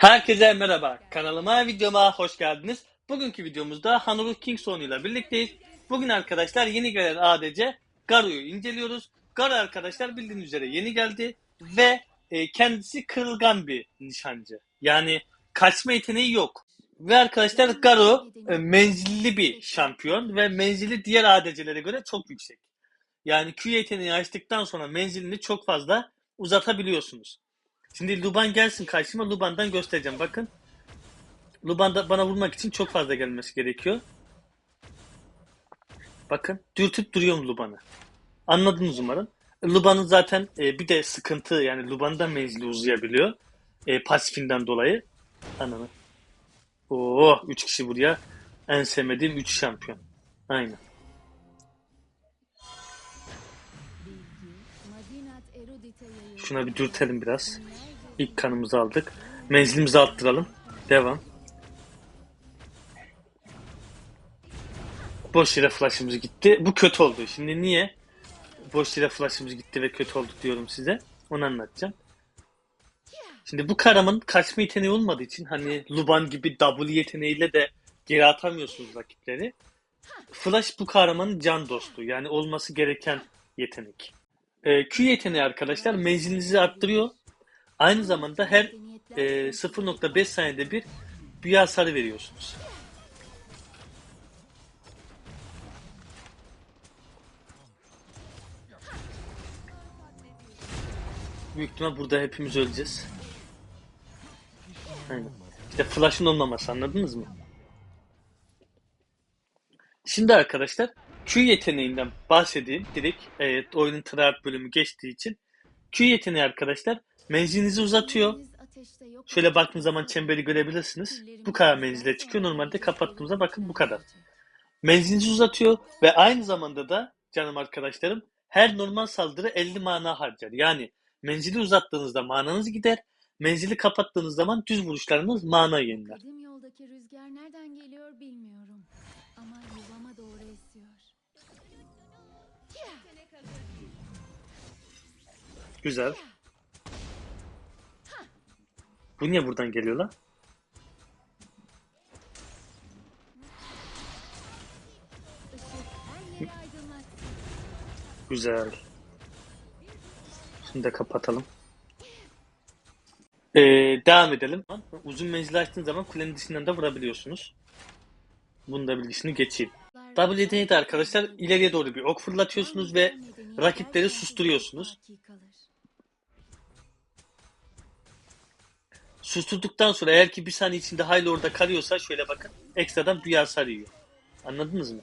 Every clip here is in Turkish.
Herkese merhaba. Kanalıma, videoma hoş geldiniz. Bugünkü videomuzda Hanurul Kingston ile birlikteyiz. Bugün arkadaşlar yeni gelen ADC Garu'yu inceliyoruz. Garu arkadaşlar bildiğiniz üzere yeni geldi ve e, kendisi kırılgan bir nişancı. Yani kaçma yeteneği yok. Ve arkadaşlar Garu e, menzilli bir şampiyon ve menzili diğer ADC'lere göre çok yüksek. Yani Q yeteneği açtıktan sonra menzilini çok fazla uzatabiliyorsunuz. Şimdi Luban gelsin karşıma. Luban'dan göstereceğim. Bakın. Luban da bana vurmak için çok fazla gelmesi gerekiyor. Bakın. Dürtüp duruyorum Luban'ı. Anladınız umarım. Luban'ın zaten e, bir de sıkıntı yani Luban'ın da menzili uzayabiliyor. E, pasifinden dolayı. Ananı. Oo, 3 kişi buraya. En sevmediğim 3 şampiyon. Aynen. Şuna bir dürtelim biraz. İlk kanımızı aldık. Menzilimizi arttıralım. Devam. Boş yere flash'ımız gitti. Bu kötü oldu. Şimdi niye boş yere flash'ımız gitti ve kötü oldu diyorum size. Onu anlatacağım. Şimdi bu karamanın kaçma yeteneği olmadığı için hani Luban gibi W yeteneğiyle de geri atamıyorsunuz rakipleri. Flash bu kahramanın can dostu. Yani olması gereken yetenek. Ee, Q yeteneği arkadaşlar menzilinizi arttırıyor. Aynı zamanda her e, 0.5 saniyede bir büyü hasarı veriyorsunuz. Büyük ihtimal burada hepimiz öleceğiz. Aynen. İşte flash'ın olmaması anladınız mı? Şimdi arkadaşlar Q yeteneğinden bahsedeyim. Direkt evet, oyunun tryhard bölümü geçtiği için. Q yeteneği arkadaşlar menzilinizi uzatıyor. Şöyle baktığınız zaman çemberi görebilirsiniz. Bu kadar menzile çıkıyor. Normalde kapattığımızda bakın bu kadar. Menzilinizi uzatıyor ve aynı zamanda da canım arkadaşlarım her normal saldırı 50 mana harcar. Yani menzili uzattığınızda mananız gider. Menzili kapattığınız zaman düz vuruşlarınız mana yeniler. Kadim yoldaki rüzgar nereden geliyor bilmiyorum. Ama yuvama doğru esiyor. Güzel. Bu niye buradan geliyor lan? Güzel. Şimdi de kapatalım. Ee, devam edelim. Uzun menzil açtığınız zaman kulenin dışından da vurabiliyorsunuz. Bunun da bilgisini geçeyim. W yeteneği arkadaşlar ileriye doğru bir ok fırlatıyorsunuz ve rakipleri susturuyorsunuz. Susturduktan sonra eğer ki bir saniye içinde hayli orada kalıyorsa şöyle bakın ekstradan büyü hasar yiyor. Anladınız mı?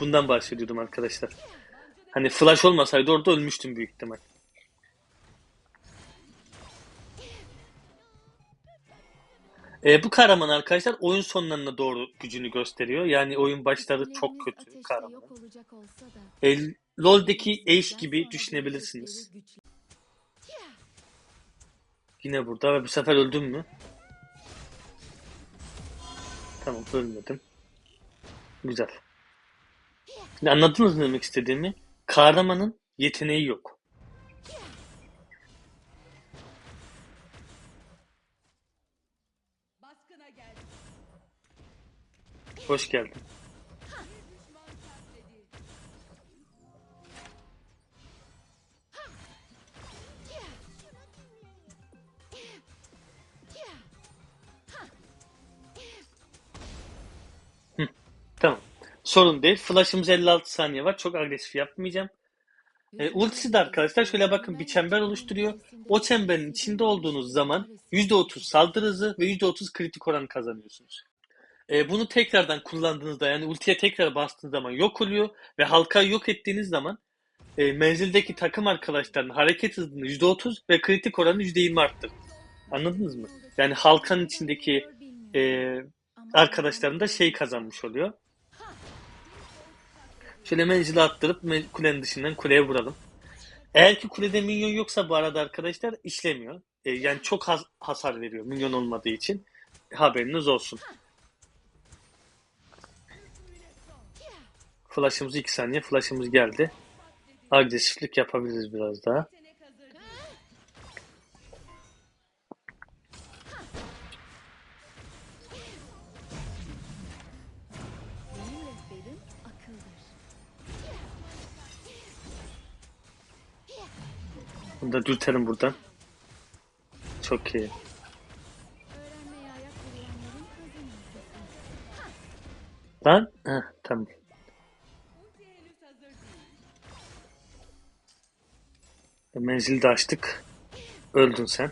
Bundan bahsediyordum arkadaşlar. Hani flash olmasaydı orada ölmüştüm büyük ihtimal. E, bu kahraman arkadaşlar oyun sonlarına doğru gücünü gösteriyor. Yani oyun başları çok kötü kahraman. E, LoL'deki Ace gibi düşünebilirsiniz. Yine burada ve bu sefer öldüm mü? Tamam ölmedim. Güzel. Şimdi anladınız mı demek istediğimi? Kahramanın yeteneği yok. Hoş geldin. Tamam. Sorun değil. Flash'ımız 56 saniye var. Çok agresif yapmayacağım. E, ultisi de arkadaşlar şöyle bakın bir çember oluşturuyor. O çemberin içinde olduğunuz zaman %30 saldırı hızı ve %30 kritik oran kazanıyorsunuz. E, bunu tekrardan kullandığınızda yani ultiye tekrar bastığınız zaman yok oluyor ve halkayı yok ettiğiniz zaman e, menzildeki takım arkadaşların hareket hızını %30 ve kritik oranı %20 arttır. Anladınız mı? Yani halkanın içindeki e, arkadaşların da şey kazanmış oluyor. Şöyle menzili attırıp kulenin dışından kuleye vuralım. Eğer ki kulede minyon yoksa bu arada arkadaşlar işlemiyor. E, yani çok has- hasar veriyor minyon olmadığı için. Haberiniz olsun. Flash'ımız 2 saniye. Flash'ımız geldi. Agresiflik yapabiliriz biraz daha. Bunu da dürtelim buradan. Çok iyi. Lan? Heh, tamam. Menzili de açtık. Öldün sen.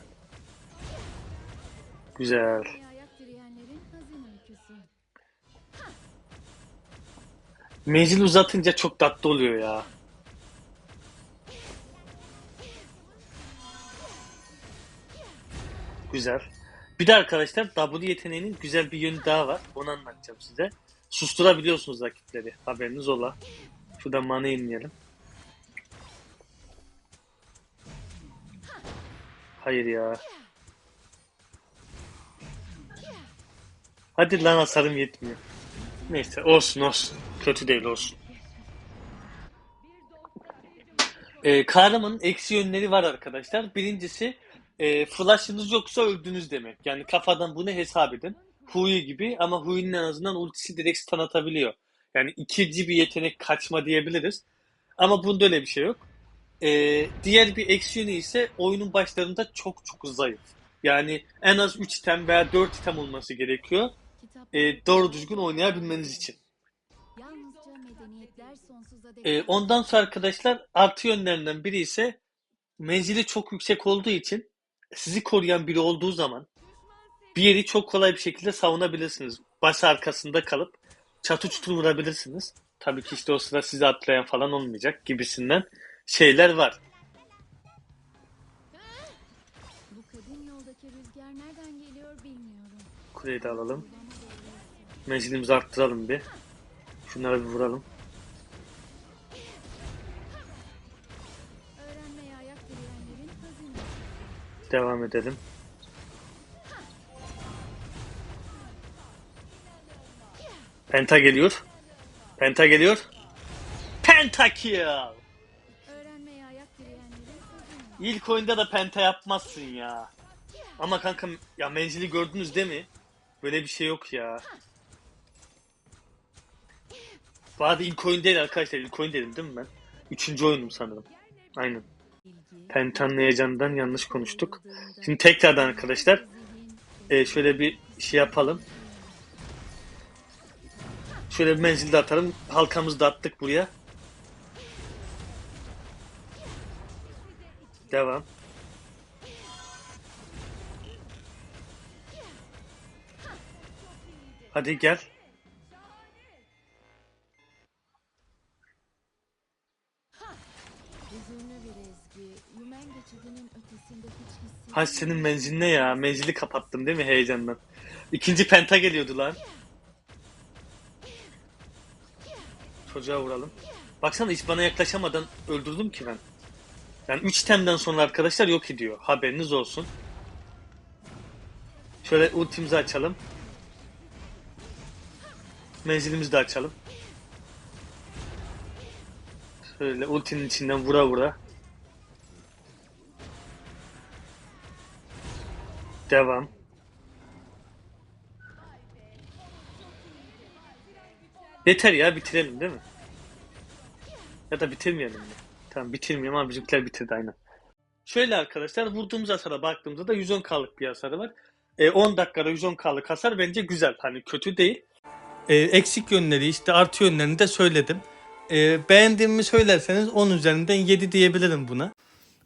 Güzel. Menzil uzatınca çok tatlı oluyor ya. Güzel. Bir de arkadaşlar W yeteneğinin güzel bir yönü daha var. Onu anlatacağım size. Susturabiliyorsunuz rakipleri. Haberiniz ola. Şuradan mana inleyelim. Hayır ya. Hadi lan hasarım yetmiyor. Neyse olsun olsun. Kötü değil olsun. Ee, kahramanın eksi yönleri var arkadaşlar. Birincisi e, flash'ınız yoksa öldünüz demek. Yani kafadan bunu hesap edin. Huyu gibi ama Huyu'nun en azından ultisi direkt stun atabiliyor. Yani ikinci bir yetenek kaçma diyebiliriz. Ama bunda öyle bir şey yok. Ee, diğer bir eksi yönü ise oyunun başlarında çok çok zayıf. Yani en az 3 item veya 4 item olması gerekiyor. Kitap e, doğru düzgün oynayabilmeniz için. yalnızca medeniyetler sonsuza dek E, ondan sonra arkadaşlar artı yönlerinden biri ise menzili çok yüksek olduğu için sizi koruyan biri olduğu zaman bir yeri çok kolay bir şekilde savunabilirsiniz. Baş arkasında kalıp çatı çutur vurabilirsiniz. Tabii ki işte o sıra sizi atlayan falan olmayacak gibisinden şeyler var. Bu kadim yoldaki rüzgar nereden geliyor bilmiyorum. Kuleyi de alalım. Menzilimizi arttıralım bir. Şunlara bir vuralım. Devam edelim. Penta geliyor. Penta geliyor. Pentakill. İlk oyunda da penta yapmazsın ya. Ama kanka ya menzili gördünüz değil mi? Böyle bir şey yok ya. Bu arada ilk oyun değil arkadaşlar. İlk oyun dedim değil mi ben? Üçüncü oyunum sanırım. Aynen. Penta'nın heyecanından yanlış konuştuk. Şimdi tekrardan arkadaşlar e, şöyle bir şey yapalım. Şöyle bir menzilde atalım. Halkamızı da attık buraya. Devam. Hadi gel. Ha senin menzil ne ya? Menzili kapattım değil mi heyecandan? İkinci penta geliyordu lan. Çocuğa vuralım. Baksana hiç bana yaklaşamadan öldürdüm ki ben. Yani 3 temden sonra arkadaşlar yok ediyor. Haberiniz olsun. Şöyle ultimizi açalım. Menzilimizi de açalım. Şöyle ultinin içinden vura vura. Devam. Yeter ya bitirelim değil mi? Ya da bitirmeyelim mi? Tamam bitirmeyelim ama bizimkiler bitirdi aynen. Şöyle arkadaşlar vurduğumuz hasara baktığımızda da 110k'lık bir hasarı var. E, 10 dakikada 110k'lık hasar bence güzel. Hani kötü değil. E, eksik yönleri işte artı yönlerini de söyledim. E, beğendiğimi söylerseniz 10 üzerinden 7 diyebilirim buna.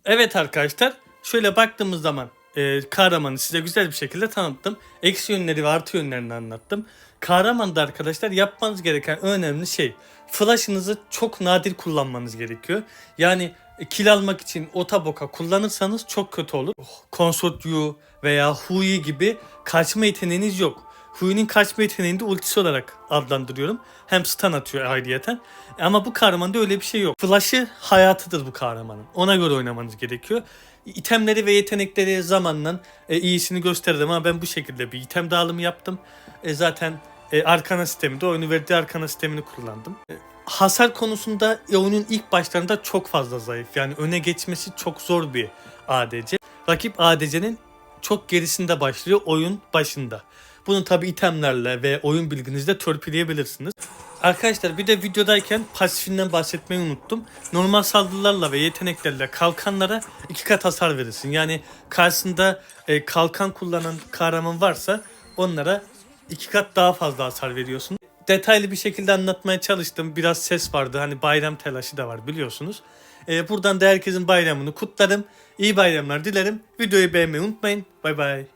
Evet arkadaşlar şöyle baktığımız zaman e, kahramanı size güzel bir şekilde tanıttım. Eksi yönleri ve artı yönlerini anlattım. Kahramanda arkadaşlar yapmanız gereken önemli şey flash'ınızı çok nadir kullanmanız gerekiyor. Yani kill almak için otaboka kullanırsanız çok kötü olur. Consort Yu veya Hui gibi kaçma yeteneğiniz yok. Hui'nin kaçma yeteneğini de ultisi olarak adlandırıyorum. Hem stun atıyor ayrıyeten. Ama bu kahramanda öyle bir şey yok. Flash'ı hayatıdır bu kahramanın. Ona göre oynamanız gerekiyor. İtemleri ve yetenekleri zamanla e, iyisini gösterdim ama ben bu şekilde bir item dağılımı yaptım. E, zaten e, arkana sisteminde oyunu verdiği arkana sistemini kullandım. E, hasar konusunda e, oyunun ilk başlarında çok fazla zayıf. Yani öne geçmesi çok zor bir ADC. Rakip ADC'nin çok gerisinde başlıyor oyun başında. Bunu tabi itemlerle ve oyun bilginizle törpüleyebilirsiniz. Arkadaşlar bir de videodayken pasifinden bahsetmeyi unuttum. Normal saldırılarla ve yeteneklerle kalkanlara iki kat hasar verirsin. Yani karşısında e, kalkan kullanan kahraman varsa onlara iki kat daha fazla hasar veriyorsun. Detaylı bir şekilde anlatmaya çalıştım. Biraz ses vardı. Hani bayram telaşı da var biliyorsunuz. E, buradan da herkesin bayramını kutlarım. İyi bayramlar dilerim. Videoyu beğenmeyi unutmayın. Bay bay.